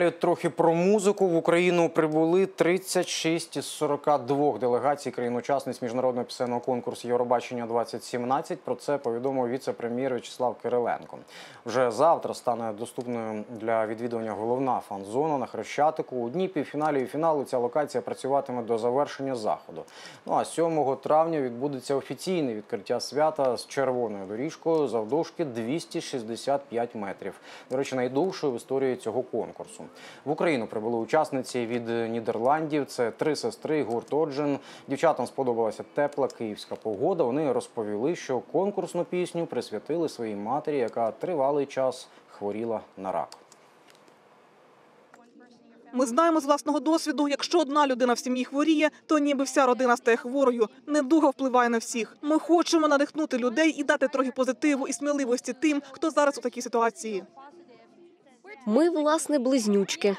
Далі Трохи про музику в Україну прибули 36 із 42 делегацій країн-учасниць міжнародного пісенного конкурсу Євробачення 2017. Про це повідомив віце-прем'єр В'ячеслав Кириленко. Вже завтра стане доступною для відвідування головна фан-зона на Хрещатику. У дні півфіналів і фіналу ця локація працюватиме до завершення заходу. Ну а 7 травня відбудеться офіційне відкриття свята з червоною доріжкою завдовжки 265 метрів. До речі, найдовшою в історії цього конкурсу. В Україну прибули учасниці від Нідерландів. Це три сестри, гурт Оджин. Дівчатам сподобалася тепла київська погода. Вони розповіли, що конкурсну пісню присвятили своїй матері, яка тривалий час хворіла на рак. Ми знаємо з власного досвіду, якщо одна людина в сім'ї хворіє, то ніби вся родина стає хворою. Недуга впливає на всіх. Ми хочемо надихнути людей і дати трохи позитиву і сміливості тим, хто зараз у такій ситуації. Ми, власне, близнючки.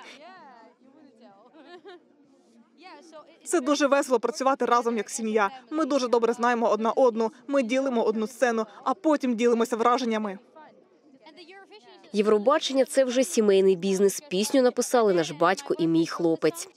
Це дуже весело працювати разом як сім'я. Ми дуже добре знаємо одна одну. Ми ділимо одну сцену, а потім ділимося враженнями. Євробачення це вже сімейний бізнес. Пісню написали наш батько і мій хлопець.